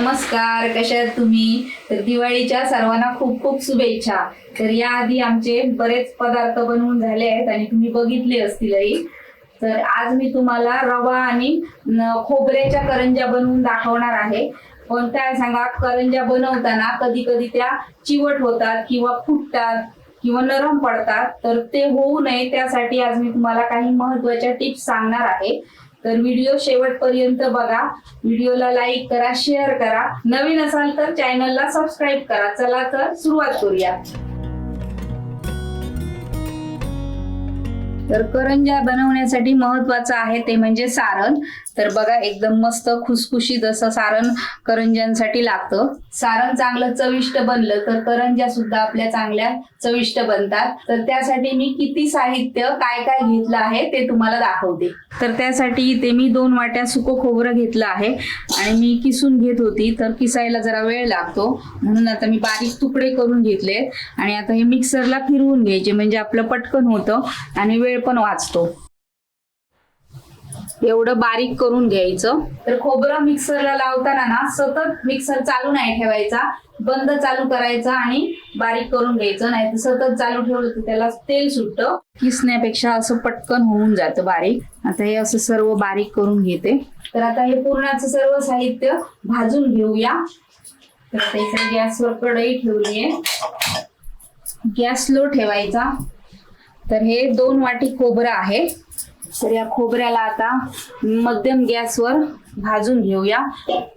नमस्कार कशा तुम्ही? तर दिवाळीच्या सर्वांना खूप खूप शुभेच्छा. तर याआधी आमचे बरेच पदार्थ बनवून झाले आहेत आणि तुम्ही बघितले असतीलही. तर आज मी तुम्हाला रवा आणि खोबऱ्याच्या करंज्या बनवून दाखवणार आहे. पण काय सांगा करंज्या बनवताना कधी कधी त्या चिवट होतात किंवा फुटतात किंवा नरम पडतात तर ते होऊ नये. त्यासाठी आज मी तुम्हाला काही महत्त्वाच्या टिप्स सांगणार आहे. तर व्हिडिओ शेवटपर्यंत बघा. व्हिडिओला लाईक करा शेअर करा. नवीन असाल तर चॅनलला सबस्क्राईब करा. चला तर सुरुवात करूया. तर करंज्या बनवण्यासाठी महत्वाचं आहे ते म्हणजे सारण. तर बघा एकदम मस्त खुसखुशीत असं सारण करंज्यांसाठी लागतं. सारण चांगलं चविष्ट बनलं तर करंज्या सुद्धा आपल्या चांगल्या चविष्ट बनतात. तर त्यासाठी मी किती साहित्य काय काय घेतलं आहे ते तुम्हाला दाखवते. तर त्यासाठी इथे मी दोन वाट्या सुकं खोबरं घेतलं आहे आणि मी किसून घेत होती तर किसायला जरा वेळ लागतो. म्हणून आता मी बारीक तुकडे करून घेतले आणि आता हे मिक्सरला फिरवून घ्यायचे म्हणजे आपलं पटकन होतं आणि वेळ पण वाचतो. एवढं बारीक करून घ्यायचं. तर खोबरं मिक्सरला लावताना ना सतत मिक्सर चालू नाही ठेवायचा. बंद चालू करायचा आणि बारीक करून घ्यायचं. नाही तर सतत चालू ठेवलं तर त्याला तेल सुटतं. किसण्यापेक्षा असं पटकन होऊन जातं बारीक. आता हे असं सर्व बारीक करून घेते. तर आता हे पूर्णाचं सर्व साहित्य भाजून घेऊया. तर इकडे गॅसवर कढई ठेवली आहे गॅस लो ठेवायचा. तर हे दोन वाटी खोबरं आहे. तर या खोबऱ्याला आता मध्यम गॅसवर भाजून घेऊया.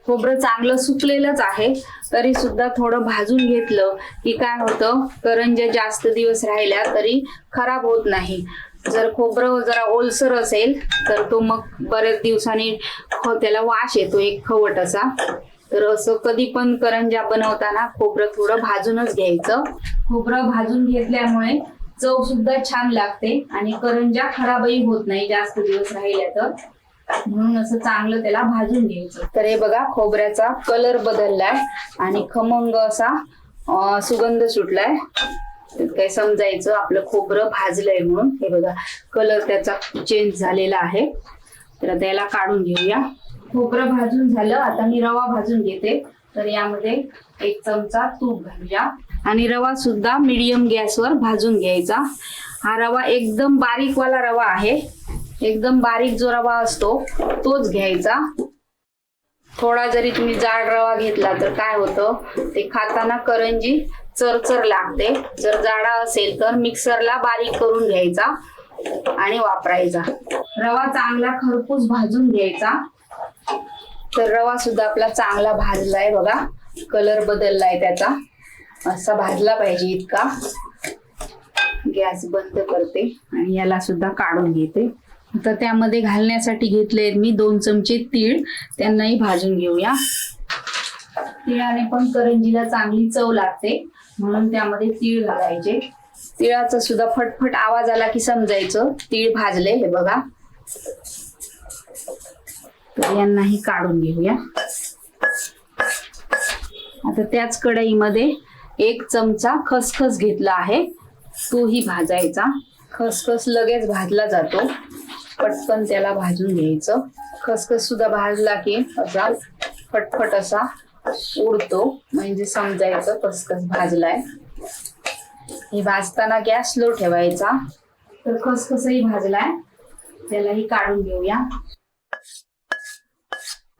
खोबरं चांगलं सुकलेलंच आहे. तरी सुद्धा थोडं भाजून घेतलं की काय होतं? करंज्या जास्त दिवस राहिल्या तरी खराब होत नाही. जर खोबरं जरा ओलसर असेल तर तो मग बऱ्याच दिवसांनी त्याला वाश येतो एक खवट असा तर असं कधी पण करंज्या बनवताना खोबरं थोडं भाजूनच घ्यायचं. खोबरं भाजून घेतल्यामुळे चव सुद्धा छान लागते आणि करंज्या खराबही होत नाही जास्त दिवस राहिल्या तर. म्हणून असं चांगलं त्याला भाजून घ्यायचं. तर हे बघा खोबऱ्याचा कलर बदललाय आणि खमंग असा सुगंध सुटलाय. काय समजायचं आपलं खोबरं भाजलंय म्हणून. हे बघा कलर त्याचा चेंज झालेला आहे. तर त्याला काढून घेऊया. खोबरं भाजून झालं आता मी रवा भाजून घेते. तर यामध्ये एक चमचा तूप घालूया. आणि रवा सुद्धा मिडियम गॅसवर भाजून घ्यायचा. हा रवा एकदम बारीक वाला रवा आहे. एकदम बारीक जो रवा असतो तोच घ्यायचा. थोडा जरी तुम्ही जाड रवा घेतला तर काय होतं ते खाताना करंजी चरचर लागते. जर जाडा असेल तर मिक्सरला बारीक करून घ्यायचा आणि वापरायचा. रवा चांगला खरपूस भाजून घ्यायचा. तर रवा सुद्धा आपला चांगला भाजलाय बघा. कलर बदललाय त्याचा. असा भाजला पाहिजे इतका. गॅस बंद करते आणि याला सुद्धा काढून घेते. तर त्यामध्ये घालण्यासाठी घेतले मी दोन चमचे तीळ. त्यांनाही भाजून घेऊया. तिळाने पण करंजीला चांगली चव लागते म्हणून त्यामध्ये तीळ घालायचे. तिळाचा सुद्धा फटफट आवाज आला की समजायचं. तीळ भाजले हे बघा. तर यांनाही काढून घेऊया. आता त्याच कढईमध्ये एक चमचा खसखस घेतला आहे. तोही भाजायचा. खसखस लगेच भाजला जातो. पटकन त्याला भाजून घ्यायचं. खसखस सुद्धा भाजला की असा फटफट असा उडतो. म्हणजे समजायचं खसखस भाजलाय. हे भाजताना गॅस लो ठेवायचा. तर खसखसही भाजलाय. त्यालाही काढून घेऊया.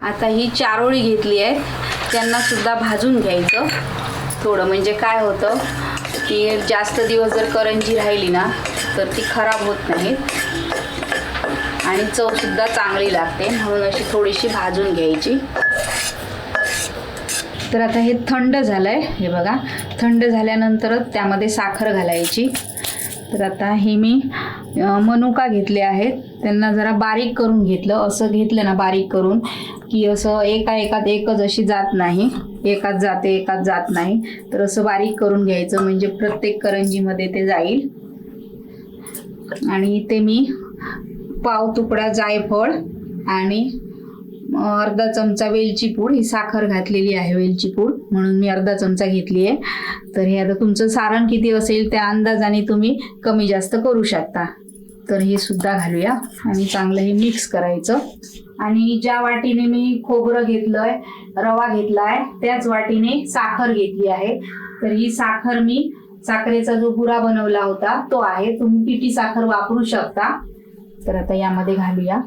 आता ही चारोळी घेतली आहे. त्यांना सुद्धा भाजून घ्यायचं. थोडं. म्हणजे काय होतं की जास्त दिवस जर करंजी राहिली ना तर ती खराब होत नाही. आणि चव सुद्धा चांगली लागते. म्हणून अशी थोडीशी भाजून घ्यायची. तर आता हे थंड झालं आहे हे बघा थंड झाल्यानंतरच त्यामध्ये साखर घालायची. तर आता हे मी मनुका घेतले आहेत. त्यांना जरा बारीक करून घेतलं. असं घेतलं ना बारीक करून की असं एका एकात एकच अशी जात नाही. एकात जाते एकात जात नाही. तर असं बारीक करून घ्यायचं. म्हणजे प्रत्येक करंजीमध्ये ते जाईल. आणि इथे मी पाव तुकडा जायफळ आणि अर्धा चमचा वेलची पूड ही साखर घातलेली आहे वेलची पूड म्हणून मी अर्धा चमचा घेतली आहे तर हे आता तुमचं सारण किती असेल त्या अंदाजाने तुम्ही कमी जास्त करू शकता. तर हे सुद्धा घालूया आणि चांगलं हे मिक्स करायचं. आणि ज्या वाटीने मी खोबरं घेतलंय रवा घेतलाय त्याच वाटीने साखर घेतली आहे. तर ही साखर मी साखरेचा जो गुरा बनवला होता तो आहे. तुम्ही पिठी साखर वापरू शकता. तर आता यामध्ये घालूया.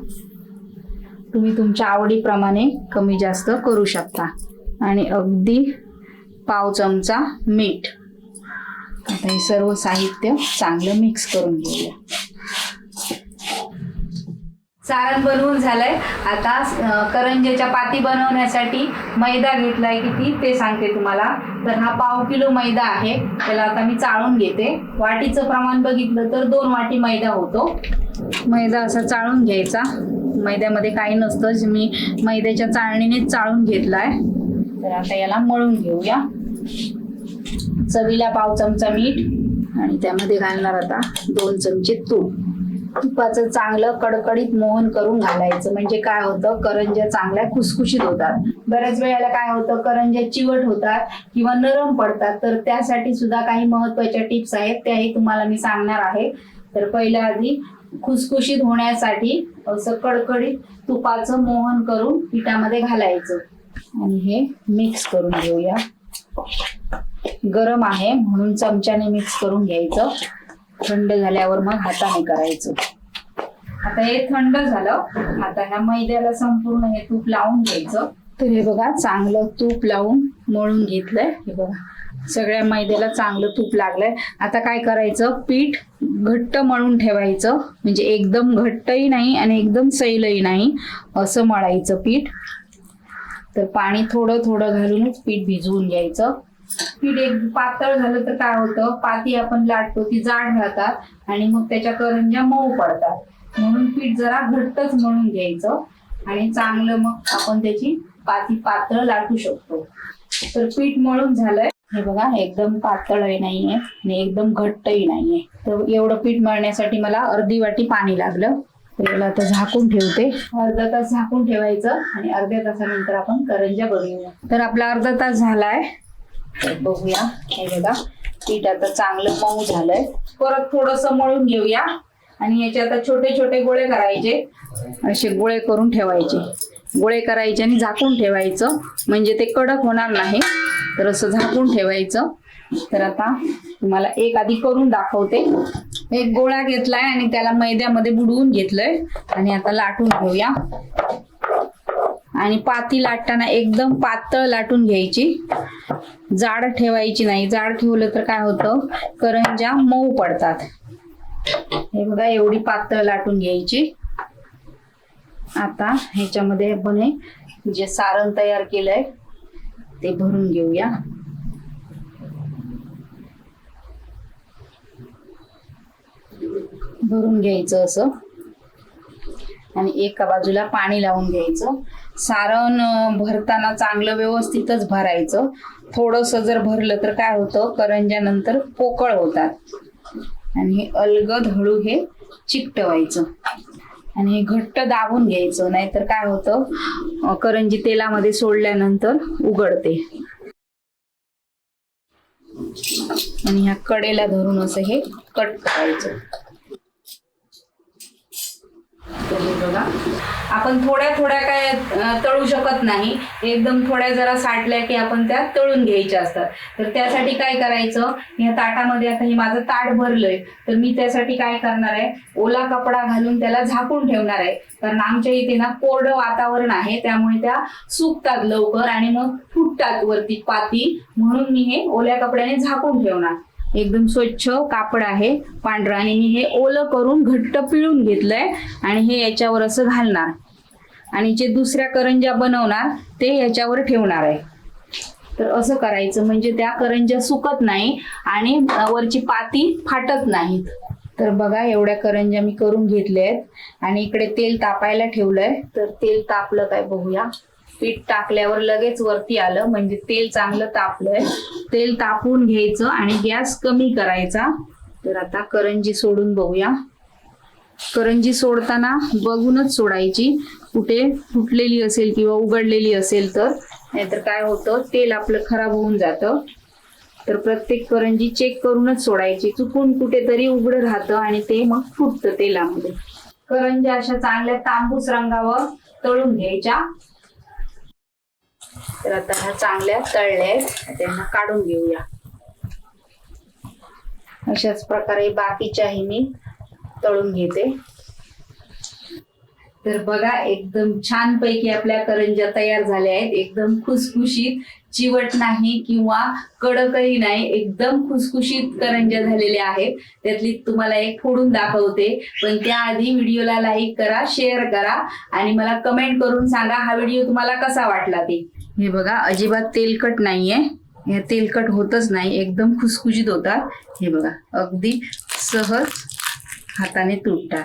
तुम्ही तुमच्या आवडीप्रमाणे कमी जास्त करू शकता. आणि अगदी पाव चमचा मीठ. आता हे सर्व साहित्य चांगलं मिक्स करून घेऊया. सारण बनवून झालंय. आता करंजेच्या करंज्याच्या पाती बनवण्यासाठी मैदा घेतलाय किती ते सांगते तुम्हाला. तर हा पाव किलो मैदा आहे. त्याला आता मी चाळून घेते. वाटीचं प्रमाण बघितलं तर दोन वाटी मैदा होतो. मैदा असा चाळून घ्यायचा. मैद्यामध्ये काही नसतं मी मैद्याच्या चाळणीनेच चाळून घेतलाय. तर आता याला मळून घेऊया. चवीला पाव चमचा मीठ आणि त्यामध्ये घालणार आता दोन चमचे तूप. तुपाचं चांगलं कडकडीत मोहन करून घालायचं. म्हणजे काय होतं? करंज्या चांगल्या खुसखुशीत होतात. बऱ्याच वेळेला काय होतं? करंज्या चिवट होतात किंवा नरम पडतात. तर त्यासाठी सुद्धा काही महत्त्वाच्या टिप्स आहेत. त्याही तुम्हाला मी सांगणार आहे. तर पहिल्या आधी खुसखुशीत होण्यासाठी असं कडकडीत तुपाचं मोहन करून पिठामध्ये घालायचं. आणि हे मिक्स करून घेऊया. गरम आहे म्हणून चमच्याने मिक्स करून घ्यायचं. थंड झाल्यावर मग हाताने करायचं. आता हे थंड झालं. आता ह्या मैद्याला संपूर्ण हे तूप लावून घ्यायचं. तर हे बघा चांगलं तूप लावून मळून घेतलंय. हे बघा. सगळ्या मैद्याला चांगलं तूप लागलंय. आता काय करायचं? पीठ घट्ट मळून ठेवायचं. म्हणजे एकदम घट्टही नाही आणि एकदम सैलही नाही. असं मळायचं पीठ. तर पाणी थोडं थोडं घालूनच पीठ भिजवून घ्यायचं. पीठ एक पातळ झालं तर काय होतं? पाती आपण लाटतो ती जाड राहतात आणि मग त्याच्या करंज्या मऊ पडतात. म्हणून पीठ जरा घट्टच मळून घ्यायचं आणि चांगलं मग आपण त्याची पाती पातळ लाटू शकतो. तर पीठ मळून झालंय. हे बघा एकदम पातळही नाहीये आणि एकदम घट्टही नाहीये. तर एवढं पीठ मळण्यासाठी मला अर्धी वाटी पाणी लागलं. तर याला आता झाकून ठेवते. अर्धा तास झाकून ठेवायचं आणि अर्ध्या तासानंतर आपण करंज्या बनवूया. तर आपला अर्धा तास झालाय. तर बघूया. हे बघा पीठ आता चांगलं मऊ झालंय. परत थोडस मळून घेऊया. आणि याचे आता छोटे छोटे गोळे करायचे. असे गोळे करून ठेवायचे. गोळे करायचे आणि झाकून ठेवायचं. म्हणजे ते कडक होणार नाही. तर असं झाकून ठेवायचं. तर आता तुम्हाला एक आधी करून दाखवते. एक गोळा घेतलाय आणि त्याला मैद्यामध्ये बुडवून घेतलंय. आणि आता लाटून घेऊया. आणि पाती लाटताना एकदम पातळ लाटून घ्यायची. जाड ठेवायची नाही. जाड ठेवलं तर काय होतं? करंज्या मऊ पडतात. हे बघा एवढी पातळ लाटून घ्यायची. आता ह्याच्यामध्ये आपण हे जे सारण तयार केलंय. ते भरून घेऊया. भरून घ्यायचं असं. आणि एका बाजूला पाणी लावून घ्यायचं. सारण भरताना चांगलं व्यवस्थितच भरायचं. थोडस जर भरलं तर काय होतं? करंज्यानंतर पोकळ होतात. आणि हे अलगद हळू हे चिकटवायचं. आणि हे घट्ट दाबून घ्यायचं नाहीतर काय होतं करंजी तेलामध्ये सोडल्यानंतर उघडते. आणि ह्या कडेला धरून असं हे कट करायचं. बघा. आपण थोड्या थोड्या काय तळू शकत नाही. एकदम थोड्या जरा साठल्या की आपण त्या तळून घ्यायच्या असतात. तर त्यासाठी काय करायचं? या ताटामध्ये आता हे माझं ताट भरलंय. तर मी त्यासाठी काय करणार आहे? ओला कपडा घालून त्याला झाकून ठेवणार आहे. कारण आमच्या इथे ना कोरडं वातावरण आहे. त्यामुळे त्या सुकतात लवकर आणि मग फुटतात वरती पाती. म्हणून मी हे ओल्या कपड्याने झाकून ठेवणार. एकदम स्वच्छ कापड आहे. पांढरा आणि मी हे ओलं करून घट्ट पिळून घेतलंय आणि हे याच्यावर असं घालणार. आणि जे दुसऱ्या करंज्या बनवणार ते याच्यावर ठेवणार आहे. तर असं करायचं म्हणजे त्या करंज्या सुकत नाही आणि वरची पाती फाटत नाहीत. तर बघा एवढ्या करंज्या मी करून घेतल्या आहेत आणि इकडे तेल तापायला ठेवलंय. तर तेल तापलं काय बघूया. पीठ टाकल्यावर लगेच वरती आलं म्हणजे तेल चांगलं तापलंय. तेल तापून घ्यायचं आणि गॅस कमी करायचा. तर आता करंजी सोडून बघूया. करंजी सोडताना बघूनच सोडायची. कुठे फुटलेली असेल किंवा उघडलेली असेल तर. नाहीतर काय होतं? तेल आपलं खराब होऊन जातं. तर प्रत्येक करंजी चेक करूनच सोडायची. चुकून कुठेतरी उघडं राहतं आणि ते मग फुटतं तेलामध्ये. करंजी अशा चांगल्या तांबूस रंगावर तळून घ्यायच्या. तर आता ह्या चांगल्या तळल्या आहेत. त्यांना काढून घेऊया. अशाच प्रकारे बाकीच्याही मी तळून घेते. तर बघा एकदम छान पैकी आपल्या करंज्या तयार झाल्या आहेत. एकदम खुसखुशीत चिवट नाही किंवा कडकही नाही एकदम खुसखुशीत करंज्या झालेल्या आहेत. त्यातली तुम्हाला एक फोडून दाखवते. पण त्याआधी व्हिडिओला लाईक करा शेअर करा आणि मला कमेंट करून सांगा हा व्हिडिओ तुम्हाला कसा वाटला ते. हे बघा अजिबात तेलकट नाहीये. हे तेलकट होतच नाही एकदम खुसखुशीत होतात. हे बघा अगदी सहज हाताने तुटतात.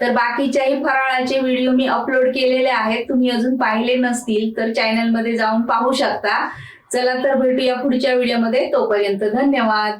तर बाकीच्याही फराळाचे व्हिडिओ मी अपलोड केलेले आहेत तुम्ही अजून पाहिले नसतील तर चॅनलमध्ये जाऊन पाहू शकता. चला तर भेटूया पुढच्या व्हिडिओमध्ये तोपर्यंत धन्यवाद.